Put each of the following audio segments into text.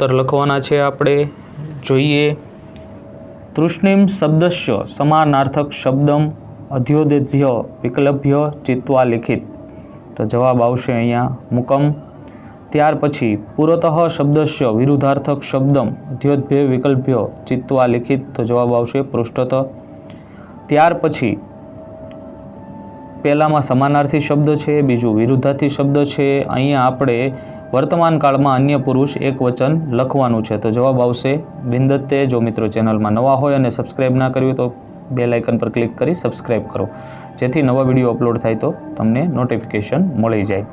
ઉત્તર લખવાના છે આપણે. જોઈએ. તૃષ્ણિમ શબ્દસ્ય સમાનાર્થક શબ્દમ અધ્યોદેભ્ય વિકલભ્ય ચિત્વા લિખિત. તો જવાબ આવશે અહીંયા મુકમ. ત્યાર પછી પુરતઃ શબ્દસ્ય વિરુદ્ધાર્થક શબ્દમ અધ્યોદભ્ય વિકલ્ભ્ય ચિત્વા લિખિત. તો જવાબ આવશે પૃષ્ઠત. ત્યાર પછી પહેલામાં સમાનાર્થી શબ્દ છે, બીજું વિરુદ્ધાર્થી શબ્દ છે. અહીંયા આપણે વર્તમાન કાળમાં અન્ય પુરુષ એક વચન લખવાનું છે. તો જવાબ આવશે બિંદતે જો મિત્રો ચેનલમાં નવા હોય અને સબસ્ક્રાઈબ ના કર્યું તો બે લાઇકન પર ક્લિક કરી સબસ્ક્રાઈબ કરો. જેથી નવા વીડિયો અપલોડ થાય તો તમને નોટિફિકેશન મળી જાય.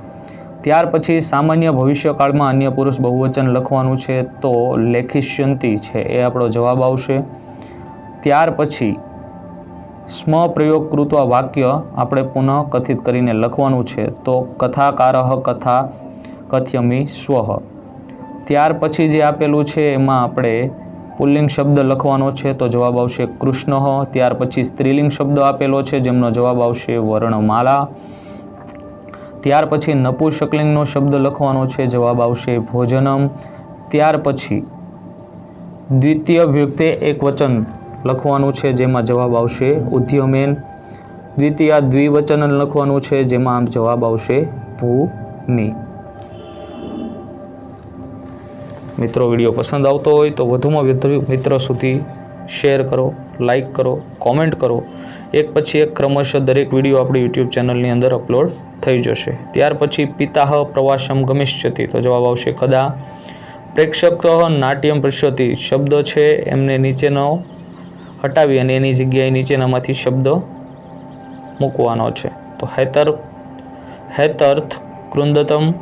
ત્યાર પછી સામાન્ય ભવિષ્યકાળમાં અન્ય પુરુષ બહુવચન લખવાનું છે તો લેખિષ્યંતિ છે, એ આપણો જવાબ આવશે. ત્યાર પછી સ્મ પ્રયોગ કૃત્વા વાક્ય આપણે પુનઃ કથિત કરીને લખવાનું છે. તો કથાકારહ કથા કથ્યમી સ્વહ ત્યાર પછી જે આપેલું છે, એમાં આપણે પુલ્લિંગ શબ્દ લખવાનો છે, તો જવાબ આવશે કૃષ્ણ. ત્યાર પછી સ્ત્રીલિંગ શબ્દ આપેલો છે, જેમનો જવાબ આવશે વર્ણમાલા. ત્યાર પછી નપુષકલિંગનો શબ્દ લખવાનો છે, જવાબ આવશે ભોજનમ. ત્યાર પછી દ્વિતીય વ્યક્તિ એક વચન લખવાનું છે, જેમાં જવાબ આવશે ઉદ્યમેન. દ્વિતીય દ્વિવચન લખવાનું છે, જેમાં જવાબ આવશે ભૂની મિત્રો વીડિયો પસંદ આવતો હોય તો વધુમાં વધુ મિત્રો સુધી શેર કરો લાઇક કરો કોમેન્ટ કરો. એક પછી એક ક્રમશઃ દરેક વીડિયો આપણી યુટ્યુબ ચેનલની અંદર અપલોડ થઈ જશે. ત્યાર પછી પિતાહ પ્રવાસમ ગમિષ્યતિ. તો જવાબ આવશે કદા? પ્રેક્ષક નાટ્યમ પશ્યતિ. શબ્દ છે એમને નીચેનો હટાવી અને એની જગ્યાએ નીચેનામાંથી શબ્દ મૂકવાનો છે. તો હેતર, હેતર્થ કૃંદતમ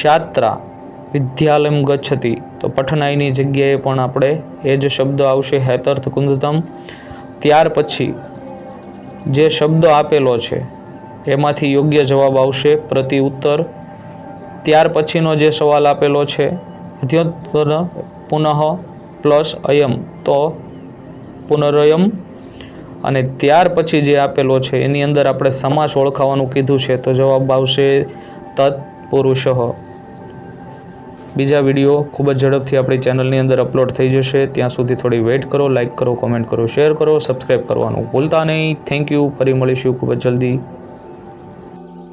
શાત્રા. વિદ્યાલયમ ગચ્છતિ. તો પઠનાઈની જગ્યાએ પણ આપણે એ જ શબ્દ આવશે હેતર્થ કુંદતમ. ત્યાર પછી જે શબ્દ આપેલો છે, એમાંથી યોગ્ય જવાબ આવશે પ્રતિ ઉત્તર. ત્યાર પછીનો જે સવાલ આપેલો છે અધ્યતન પુનઃ પ્લસ અયમ, તો પુનરયમ. અને ત્યાર પછી જે આપેલો છે, એની અંદર આપણે સમાસ ઓળખાવાનું કીધું છે, તો જવાબ આવશે તત્પુરુષ. બીજા વીડિયો ખૂબ જ ઝડપથી આપણી ચેનલની અંદર અપલોડ થઈ જશે. ત્યાં સુધી થોડી વેઇટ કરો, લાઇક કરો, કોમેન્ટ કરો, શેર કરો સબસ્ક્રાઈબ કરવાનું ભૂલતા નહીં. Thank you. ફરી મળીશું ખૂબ જ જલ્દી.